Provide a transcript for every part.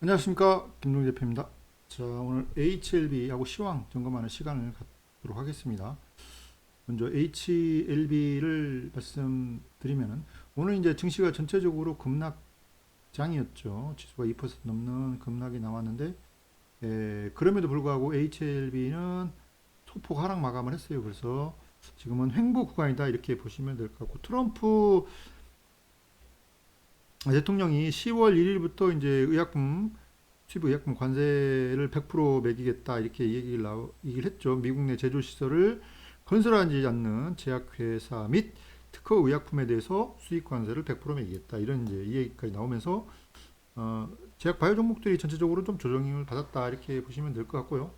안녕하십니까 김동희 대표입니다. 자 오늘 HLB하고 시황 점검하는 시간을 갖도록 하겠습니다. 먼저 HLB를 말씀드리면은 오늘 이제 증시가 전체적으로 급락장이었죠. 지수가 2% 넘는 급락이 나왔는데 에, 그럼에도 불구하고 HLB는 소폭 하락 마감을 했어요. 그래서 지금은 횡보 구간이다 이렇게 보시면 될 것 같고 트럼프 대통령이 10월 1일부터 이제 의약품 수입 의약품 관세를 100% 매기겠다 이렇게 얘기를 나오, 얘기를 했죠. 미국 내 제조 시설을 건설하지 않는 제약회사 및 특허 의약품에 대해서 수입 관세를 100% 매기겠다 이런 이제 이 얘기까지 나오면서 어, 제약 바이오 종목들이 전체적으로 좀 조정을 받았다 이렇게 보시면 될 것 같고요.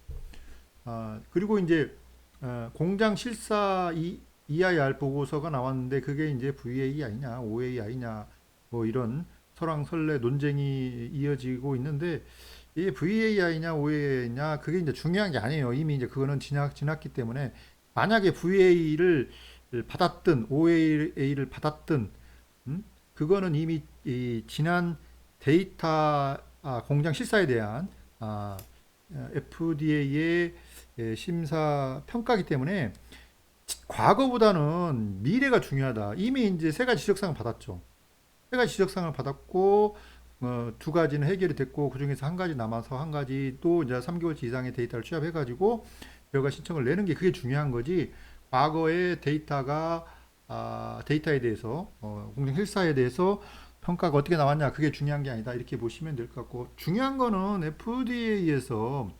아 그리고 이제 어, 공장 실사 이, EIR 보고서가 나왔는데 그게 이제 VA 아니냐, OA 아니냐 뭐 이런 설왕설래 논쟁이 이어지고 있는데 이게 VAI냐 OA냐 그게 이제 중요한 게 아니에요. 이미 이제 그거는 지났, 지났기 때문에 만약에 VA를 받았든 OA를 받았든 음? 그거는 이미 이 지난 데이터 아, 공장 실사에 대한 아, FDA의 심사 평가기 때문에 과거보다는 미래가 중요하다. 이미 이제 세 가지 지적사항을 받았죠. 세 가지 지적사항을 받았고 어, 두 가지는 해결이 됐고 그 중에서 한 가지 남아서 한 가지 또 이제 3개월치 이상의 데이터를 취합해 가지고 여가 신청을 내는 게 그게 중요한 거지. 과거의 데이터가 아, 데이터에 대해서 어, 공정 실사에 대해서 평가가 어떻게 나왔냐 그게 중요한 게 아니다. 이렇게 보시면 될 것 같고. 중요한 거는 FDA에서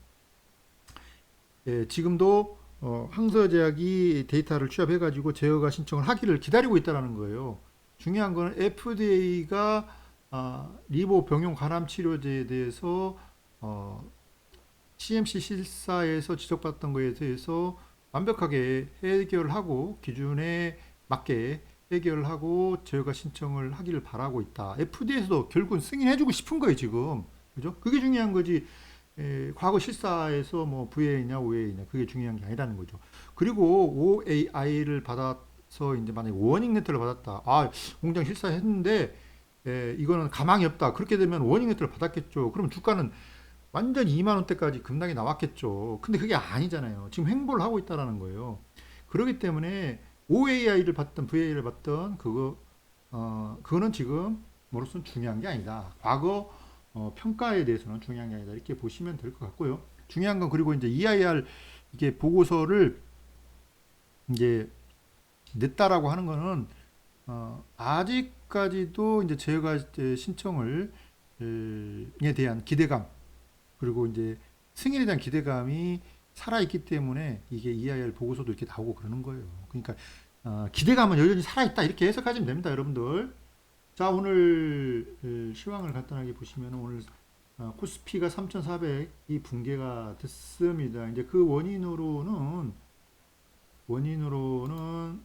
예, 지금도 어, 항서제약이 데이터를 취합해 가지고 제어가 신청을 하기를 기다리고 있다는 거예요. 중요한 거는 FDA가 아, 리보 병용 간암 치료제에 대해서 어, CMC 실사에서 지적받던 거에 대해서 완벽하게 해결하고 기준에 맞게 해결하고 제어가 신청을 하기를 바라고 있다. FDA에서도 결국은 승인해주고 싶은 거예요 지금, 그죠? 그게 중요한 거지. 에, 과거 실사에서 뭐 VA냐 OA냐 그게 중요한 게 아니라는 거죠. 그리고 OAI를 받 아서 이제 만약에 워닝 레터를 받았다. 아 공장 실사했는데 에, 이거는 가망이 없다. 그렇게 되면 워닝 레터를 받았겠죠. 그러면 주가는 완전 2만 원대까지 급락이 나왔겠죠. 근데 그게 아니잖아요. 지금 횡보를 하고 있다라는 거예요. 그렇기 때문에 OAI를 받던 VA를 받던 그거 어 그거는 지금 뭐로서는 중요한 게 아니다. 과거 어, 평가에 대해서는 중요한 게 아니다. 이렇게 보시면 될 것 같고요. 중요한 건 그리고 이제 EIR 이게 보고서를 이제 냈다라고 하는 거는 어, 아직까지도 이제 제가 이제 신청을 에 대한 기대감 그리고 이제 승인에 대한 기대감이 살아있기 때문에 이게 EIR 보고서도 이렇게 나오고 그러는 거예요. 그러니까 어, 기대감은 여전히 살아있다 이렇게 해석하시면 됩니다, 여러분들. 자 오늘 어, 시황을 간단하게 보시면 오늘 어, 코스피가 3,400이 붕괴가 됐습니다. 이제 그 원인으로는 원인으로는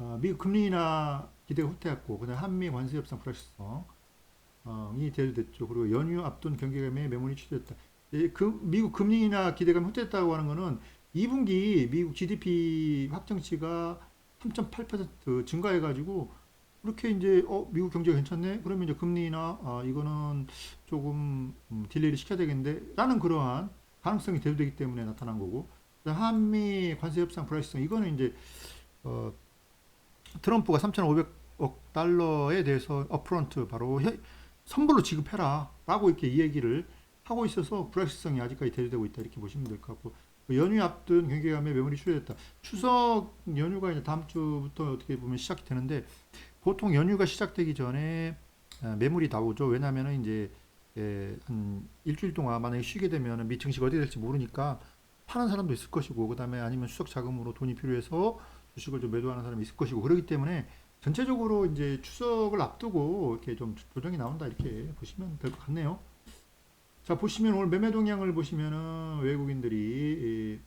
어, 미국 금리 인하 기대가 후퇴했고 그다음 한미 관세 협상 불확실성 어, 이 대두됐죠. 그리고 연휴 앞둔 경기감에 매물이 취소됐다. 그 미국 금리 인하 기대감이 후퇴했다고 하는 거는 2분기 미국 GDP 확정치가 3.8% 증가해가지고 그렇게 이제 어 미국 경제가 괜찮네 그러면 이제 금리나 아 이거는 조금 음, 딜레이를 시켜야 되겠는데라는 그러한 가능성이 대두되기 때문에 나타난 거고 한미 관세 협상 불확실성 이거는 이제 어 트럼프가 3,500억 달러에 대해서 어프런트 바로 선불로 지급해라라고 이렇게 이 얘기를 하고 있어서 불확실성이 아직까지 대두되고 있다 이렇게 보시면 될 것 같고 연휴 앞둔 경기감의 매물이 출혈됐다. 추석 연휴가 이제 다음 주부터 어떻게 보면 시작이 되는데 보통 연휴가 시작되기 전에 아, 매물이 나오죠. 왜냐하면 이제 예, 한 일주일 동안 만약에 쉬게 되면 미증시가 어디 될지 모르니까 파는 사람도 있을 것이고 그다음에 아니면 수석 자금으로 돈이 필요해서 주식을 좀 매도하는 사람이 있을 것이고 그렇기 때문에 전체적으로 이제 추석을 앞두고 이렇게 좀 조정이 나온다 이렇게 보시면 될 것 같네요. 자 보시면 오늘 매매 동향을 보시면은 외국인들이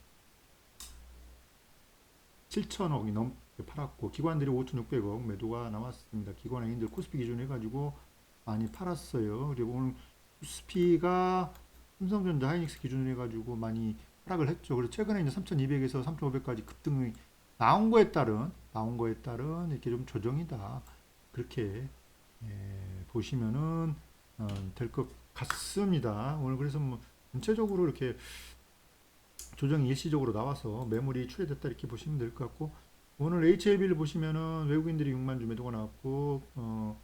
7천억이 넘 팔았고 기관들이 5,600억 매도가 나왔습니다. 기관행인들 코스피 기준 해가지고 많이 팔았어요. 그리고 오늘 코스피가 삼성전자 하이닉스 기준으로 해가지고 많이 하락을 했죠. 그래서 최근에 이제 3,200에서 3,500까지 급등이 나온 거에 따른 나온 거에 따른 이렇게 좀 조정이다. 그렇게 예, 보시면은 어, 될것 같습니다. 오늘 그래서 뭐 전체적으로 이렇게 조정이 일시적으로 나와서 매물이 출회됐다 이렇게 보시면 될 것 같고 오늘 HLB를 보시면은 외국인들이 6만 주 매도가 나왔고 어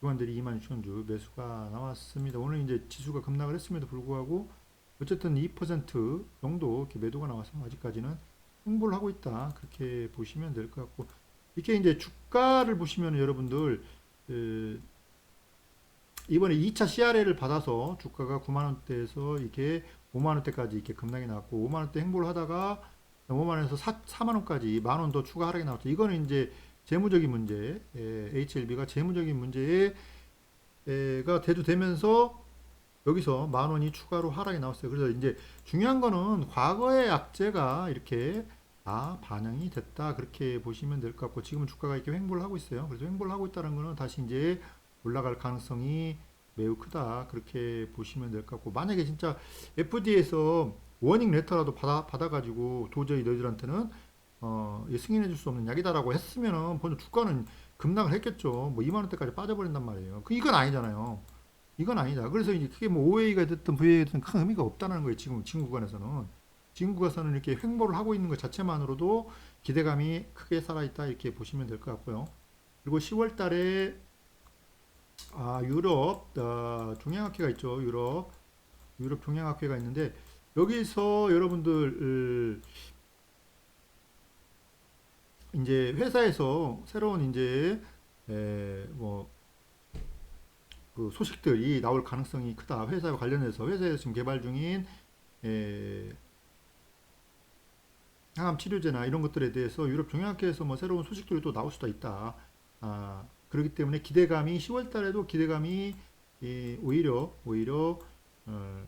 기관들이 2만 6천 주 매수가 나왔습니다. 오늘 이제 지수가 급락을 했음에도 불구하고 어쨌든 2% 정도 이렇게 매도가 나와서 아직까지는 홍보를 하고 있다 그렇게 보시면 될 것 같고 이게 이제 주가를 보시면 여러분들 에, 이번에 2차 CRL을 받아서 주가가 9만 원대에서 이게 5만 원대까지 이렇게 급락이 나왔고 5만 원대 행보를 하다가 5만 원에서 4, 4만 원까지 만 원 더 추가 하락이 나왔죠. 이거는 이제 재무적인 문제, 에, HLB가 재무적인 문제가 대두되면서 여기서 만 원이 추가로 하락이 나왔어요. 그래서 이제 중요한 거는 과거의 악재가 이렇게 다 반영이 됐다 그렇게 보시면 될 것 같고 지금은 주가가 이렇게 횡보를 하고 있어요. 그래서 횡보를 하고 있다는 거는 다시 이제 올라갈 가능성이 매우 크다 그렇게 보시면 될 것 같고 만약에 진짜 FD에서 워닝 레터라도 받아 받아가지고 도저히 너희들한테는 어, 이 승인해 줄 수 없는 약이다라고 했으면은 먼저 주가는 급락을 했겠죠. 뭐 2만 원대까지 빠져버린단 말이에요. 그 이건 아니잖아요. 이건 아니다. 그래서 이제 그게 뭐 OA가 됐든 VA가 됐든 큰 의미가 없다는 거예요. 지금 지금 구간에서는 지금 구간에서는 이렇게 횡보를 하고 있는 것 자체만으로도 기대감이 크게 살아있다 이렇게 보시면 될 것 같고요. 그리고 10월달에 아 유럽 아, 종양학회가 있죠. 유럽 유럽 종양학회가 있는데 여기서 여러분들 을, 이제 회사에서 새로운 이제 에, 뭐 그 소식들이 나올 가능성이 크다. 회사와 관련해서 회사에서 지금 개발 중인 에, 항암 치료제나 이런 것들에 대해서 유럽 종양학회에서 뭐 새로운 소식들이 또 나올 수도 있다. 아, 그렇기 때문에 기대감이 10월 달에도 기대감이 이, 오히려 오히려 어,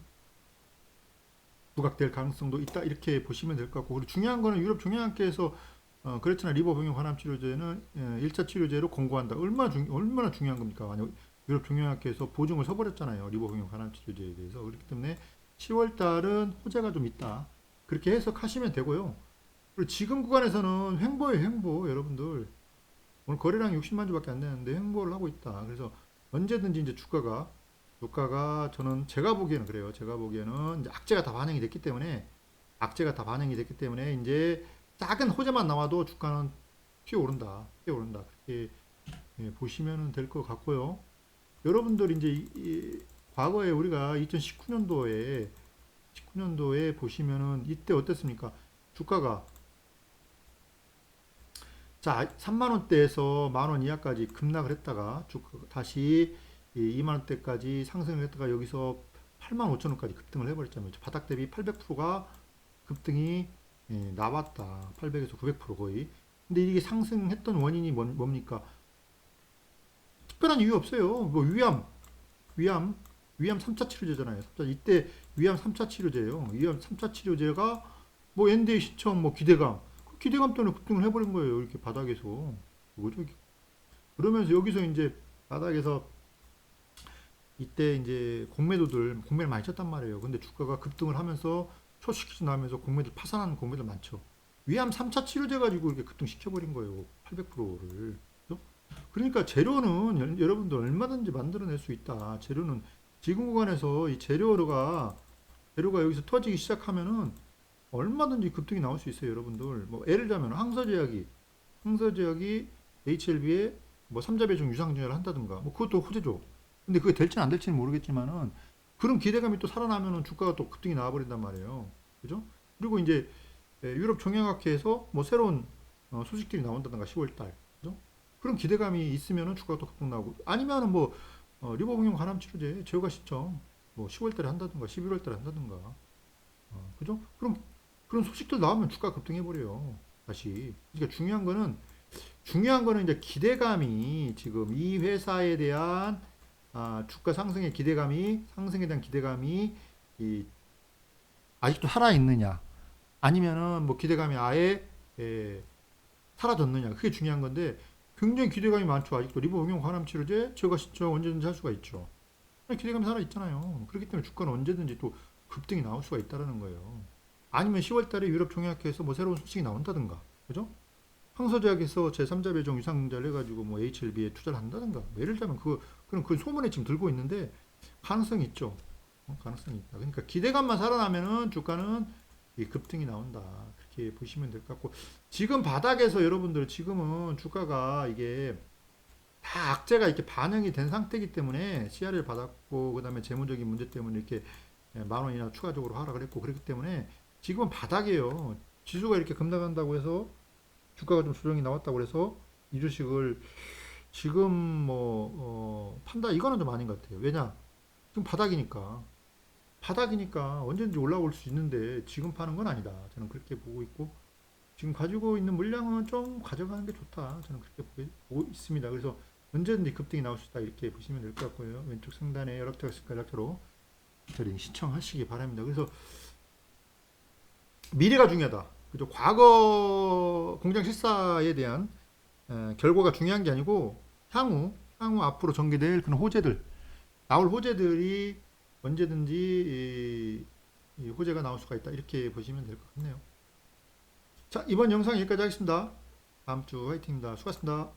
부각될 가능성도 있다 이렇게 보시면 될 것 같고 그리고 중요한 거는 유럽 종양학회에서 어, 그렇잖아 리버 병용 환암 치료제는 예, 1차 치료제로 권고한다. 얼마나 중 얼마나 중요한 겁니까? 만약 유럽 종양학회에서 보증을 서버렸잖아요. 리버 병용 환암 치료제에 대해서 그렇기 때문에 10월 달은 호재가 좀 있다. 그렇게 해석하시면 되고요. 그리고 지금 구간에서는 횡보예요, 횡보. 여러분들. 오늘 거래량 60만 주밖에 안 되는데 횡보를 하고 있다. 그래서 언제든지 이제 주가가 주가가 저는 제가 보기에는 그래요. 제가 보기에는 이제 악재가 다 반영이 됐기 때문에 악재가 다 반영이 됐기 때문에 이제 작은 호재만 나와도 주가는 튀어오른다. 튀어오른다. 그렇게 예, 보시면 될 것 같고요. 여러분들 이제 이, 이, 과거에 우리가 2019년도에 19년도에 보시면은 이때 어땠습니까? 주가가 자, 3만 원대에서 만 원 이하까지 급락을 했다가 쭉 다시 2만 원대까지 상승을 했다가 여기서 8만 5천 원까지 급등을 해버렸잖아요. 바닥 대비 800%가 급등이 예, 나왔다. 800에서 900% 거의. 근데 이게 상승했던 원인이 뭡, 뭡니까? 특별한 이유 없어요. 뭐 위암, 위암, 위암 3차 치료제잖아요. 3차, 이때 위암 3차 치료제예요. 위암 3차 치료제가 뭐 NDA 신청, 뭐 기대감, 그 기대감 때문에 급등을 해버린 거예요. 이렇게 바닥에서. 뭐죠? 그러면서 여기서 이제 바닥에서 이때 이제 공매도들 공매를 많이 쳤단 말이에요. 근데 주가가 급등을 하면서 초시키지 나면서 공매들 파산하는 공매들 많죠. 위암 3차 치료제 가지고 이렇게 급등시켜버린 거예요. 800%를. 그러니까 재료는 여- 여러분들 얼마든지 만들어낼 수 있다. 재료는 지금 구간에서 이 재료가 재료가 여기서 터지기 시작하면은 얼마든지 급등이 나올 수 있어요, 여러분들. 뭐 예를 들자면 항서제약이 항서제약이 HLB에 뭐 삼자 배중 유상증여를 한다든가 뭐 그것도 호재죠. 근데 그게 될지는 안 될지는 모르겠지만은 그런 기대감이 또 살아나면은 주가가 또 급등이 나와버린단 말이에요. 그죠? 그리고 이제 예, 유럽 종양학회에서 뭐 새로운 어, 소식들이 나온다든가 10월 달 그런 기대감이 있으면은 주가가 또 급등 나오고 아니면은 뭐 어, 리버공용 간암 치료제 제어가 시점 뭐 10월달에 한다든가 11월달에 한다든가 어, 그죠? 그럼 그런 소식들 나오면 주가 급등해 버려요. 다시. 그러니까 중요한 거는 중요한 거는 이제 기대감이 지금 이 회사에 대한 아, 주가 상승의 기대감이 상승에 대한 기대감이 이 아직도 살아 있느냐 아니면은 뭐 기대감이 아예 에, 사라졌느냐 그게 중요한 건데 굉장히 기대감이 많죠 아직도 리버 응용 환암 치료제 제가 신청 언제든지 할 수가 있죠 기대감이 살아 있잖아요 그렇기 때문에 주가는 언제든지 또 급등이 나올 수가 있다라는 거예요 아니면 10월 달에 유럽 종약회에서 뭐 새로운 소식이 나온다든가 그죠 항서제약에서 제3자 배정 유상증자를 해가지고 뭐 HLB에 투자를 한다든가 뭐 예를 들자면 그 그런 그 소문에 지금 들고 있는데 가능성이 있죠. 어, 가능성이 있다. 그러니까 기대감만 살아나면은 주가는 이 급등이 나온다. 그렇게 보시면 될 것 같고 지금 바닥에서 여러분들 지금은 주가가 이게 다 악재가 이렇게 반영이 된 상태이기 때문에 CR을 받았고 그 다음에 재무적인 문제 때문에 이렇게 예, 만 원이나 추가적으로 하락을 했고 그렇기 때문에 지금은 바닥이에요. 지수가 이렇게 급락한다고 해서 주가가 좀 조정이 나왔다고 해서 이 주식을 지금 뭐 어, 판다 이거는 좀 아닌 것 같아요. 왜냐? 지금 바닥이니까 바닥이니까 언제든지 올라올 수 있는데 지금 파는 건 아니다. 저는 그렇게 보고 있고 지금 가지고 있는 물량은 좀 가져가는 게 좋다. 저는 그렇게 보고 있습니다. 그래서 언제든지 급등이 나올 수 있다 이렇게 보시면 될 것 같고요. 왼쪽 상단에 연락처가 있으니까 연락처로 트레이딩 시청하시기 바랍니다. 그래서 미래가 중요하다. 그죠? 과거 공장 실사에 대한 에, 결과가 중요한 게 아니고 향후 향후 앞으로 전개될 그런 호재들 나올 호재들이 언제든지 이, 이 호재가 나올 수가 있다 이렇게 보시면 될 것 같네요. 자 이번 영상 여기까지 하겠습니다. 다음 주 화이팅입니다. 수고하셨습니다.